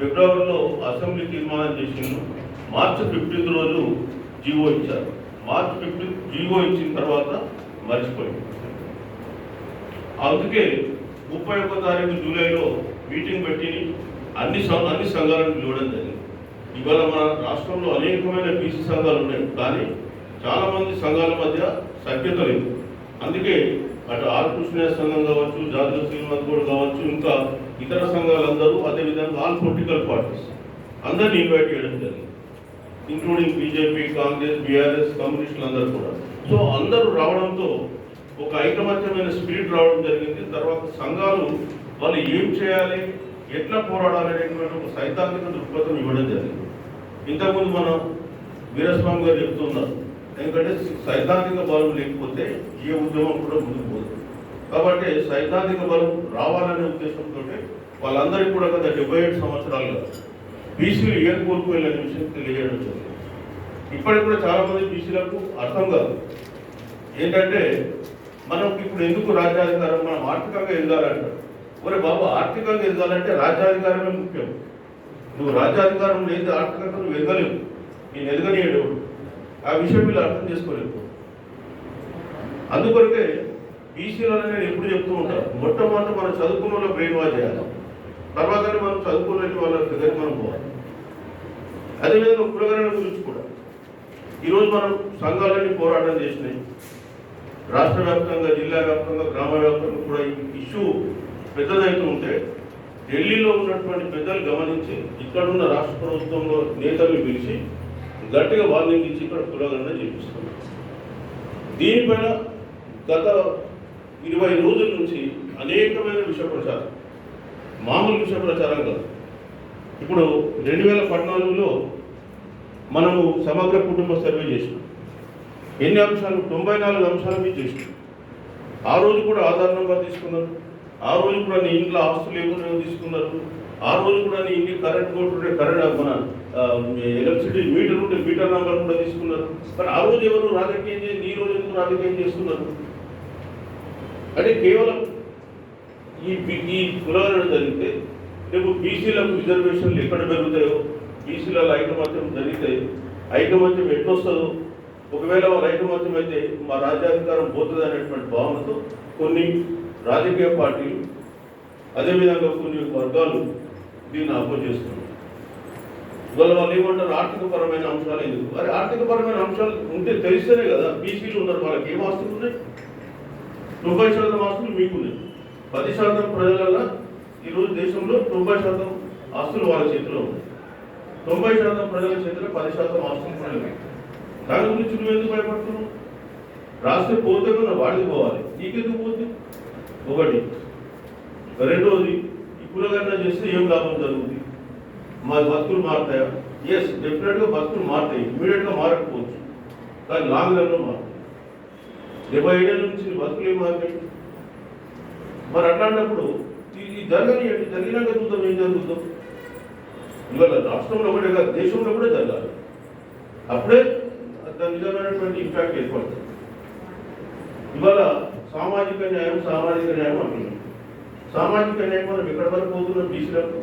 ఫిబ్రవరిలో అసెంబ్లీ తీర్మానం చేసిండు. మార్చి ఫిఫ్టీన్త్ రోజు జీవో ఇచ్చారు. మార్చి ఫిఫ్టీన్త్ జీవో ఇచ్చిన తర్వాత మర్చిపోయింది. అందుకే ముప్పై ఒక్క తారీఖు జూలైలో మీటింగ్ పెట్టి అన్ని అన్ని సంఘాలను పిలవడం జరిగింది. ఇవాళ మన రాష్ట్రంలో అనేకమైన బీసీ సంఘాలు ఉన్నాయి. కానీ చాలా మంది సంఘాల మధ్య సఖ్యత లేదు. అందుకే అటు ఆర్ సంఘం కావచ్చు జాతీయ శ్రీమంత్ కూడా కావచ్చు ఇంకా ఇతర సంఘాలు ఆల్ పొలిటికల్ పార్టీస్ అందరినీ ఇన్వైట్ చేయడం జరిగింది. ఇంక్లూడింగ్ బీజేపీ కాంగ్రెస్ బీఆర్ఎస్ కమ్యూనిస్టులు అందరూ కూడా. సో అందరూ రావడంతో ఒక ఐకమత్యమైన స్పిరిట్ రావడం జరిగింది. తర్వాత సంఘాలు వాళ్ళు ఏం చేయాలి ఎట్లా పోరాడాలి అనేటువంటి ఒక సైద్ధాంతిక దృక్పథం ఇవ్వడం జరిగింది. ఇంతకుముందు మనం వీరస్వామి గారు చెప్తున్నారు ఎందుకంటే సైద్ధాంతిక బలం లేకపోతే ఏ ఉద్యమం కూడా ముందుకు పోతుంది కాబట్టి సైద్ధాంతిక బలం రావాలనే ఉద్దేశంతో వాళ్ళందరికీ కూడా గత డెబ్బై ఏడు సంవత్సరాలుగా బీసీలు ఏం కోల్పోయిన విషయం తెలియజేయడం జరిగింది. ఇప్పటికి కూడా చాలామంది బీసీలకు అర్థం కాదు. ఏంటంటే మనం ఇప్పుడు ఎందుకు రాజ్యాధికారం మనం ఆర్థికంగా ఎదగాలంటారు ఒరే బాబు ఆర్థికంగా ఎదగాలంటే రాజ్యాధికారమే ముఖ్యం. నువ్వు రాజ్యాధికారం లేదు ఆర్థికంగా నువ్వు ఎదగలేవు. నేను ఎదగనీయడు ఆ విషయం వీళ్ళు అర్థం చేసుకోలేవు అందుకొరకే బీసీలో నేను ఎప్పుడు చెప్తూ ఉంటాను మొట్టమొదట మనం చదువుకున్న వాళ్ళు బ్రెయిన్ వాష్ చేయాలి. తర్వాత మనం చదువుకున్న వాళ్ళ దగ్గరికి మనం పోవాలి. అదేవిధంగా కులగరణ గురించి కూడా. ఈరోజు మనం సంఘాలన్నీ పోరాటం చేసినాయి. రాష్ట్ర వ్యాప్తంగా జిల్లా వ్యాప్తంగా గ్రామ వ్యాప్తంగా కూడా ఈ ఇష్యూ పెద్దదైతూ ఉంటే ఢిల్లీలో ఉన్నటువంటి పెద్దలు గమనించి ఇక్కడున్న రాష్ట్ర ప్రభుత్వంలో నేతల్ని పిలిచి గట్టిగా వార్నింగ్ ఇచ్చి ఇక్కడ కులగరణ చేపిస్తున్నారు. దీనిపైన గత ఇరవై రోజుల నుంచి అనేకమైన విష ప్రచారం మామూలు విషయ ప్రచారం కాదు. ఇప్పుడు రెండు వేల పద్నాలుగులో మనము సమగ్ర కుటుంబ సర్వే చేసినాం. ఎన్ని అంశాలు? తొంభై నాలుగు అంశాలు మీరు చేసినాం. ఆ రోజు కూడా ఆధార్ నెంబర్ తీసుకున్నారు. ఆ రోజు కూడా నీ ఇంట్లో ఆస్తులు ఏమో తీసుకున్నారు? ఆ రోజు కూడా నీ ఇంటి కరెంట్ బోర్డు ఉంటే కరెంట్ మన ఎలక్ట్రిసిటీ మీటర్ ఉంటే మీటర్ నెంబర్ కూడా తీసుకున్నారు. మరి ఆ రోజు ఎవరు రాజకీయం చేసి ఈ రోజు ఎందుకు రాజకీయం చేస్తున్నారు? అంటే కేవలం ఈ ఈ కులగణన జరిగితే రేపు బీసీలకు రిజర్వేషన్లు ఎక్కడ పెరుగుతాయో బీసీలలో ఐకమత్యం జరిగితే ఐకమత్యం ఎట్లొస్తుందో ఒకవేళ వాళ్ళ ఐకమత్యం అయితే మా రాజ్యాధికారం పోతుంది అనేటువంటి భావనతో కొన్ని రాజకీయ పార్టీలు అదేవిధంగా కొన్ని వర్గాలు దీన్ని అపోజ్ చేస్తున్నారు ఇవాళ వాళ్ళు ఏమంటారు? ఆర్థికపరమైన అంశాలు ఎందుకు? మరి ఆర్థికపరమైన అంశాలు ఉంటే తెలిస్తేనే కదా బీసీలు ఉన్నారు వాళ్ళకి ఏం ఆస్తులు ఉన్నాయి తొంభై శాతం ఆస్తులు మీకున్నాయి పది శాతం ప్రజలలో ఈరోజు దేశంలో తొంభై శాతం ఆస్తులు వాళ్ళ చేతిలో ఉన్నాయి. తొంభై శాతం ప్రజల చేతిలో పది శాతం ఆస్తులు కూడా ఉన్నాయి దాని గురించి నువ్వు ఎందుకు భయపడుతున్నావు? రాస్తే పోతే కూడా వాడికి పోవాలి. నీకెందుకు పోతే? ఒకటి. రెండోది ఈ కులగణన చేస్తే ఏం లాభం జరుగుతుంది మా బతుకులు మారుతాయా? ఎస్ డెఫినెట్గా బతుకులు మారుతాయి. ఇమీడియట్గా మారకపోవచ్చు. కానీ లాంగ్ రన్లో మారుతాయి. డెబ్బై ఏళ్ళ నుంచి బతుకులే మార్కెట్ మరి అట్లాంటప్పుడు ఇది జరగని జరగనియండి జరిగినాక చూద్దాం ఏం జరుగుతాం ఇవాళ రాష్ట్రంలో కూడా కాదు దేశంలో కూడా జరగాలి. అప్పుడే దాని నిజమైనటువంటి ఇంపాక్ట్ ఏర్పడుతుంది. ఇవాళ సామాజిక న్యాయం సామాజిక న్యాయం అంటున్నాం సామాజిక న్యాయం మనం ఎక్కడ వరకు పోతున్నాం? బీసీలకు?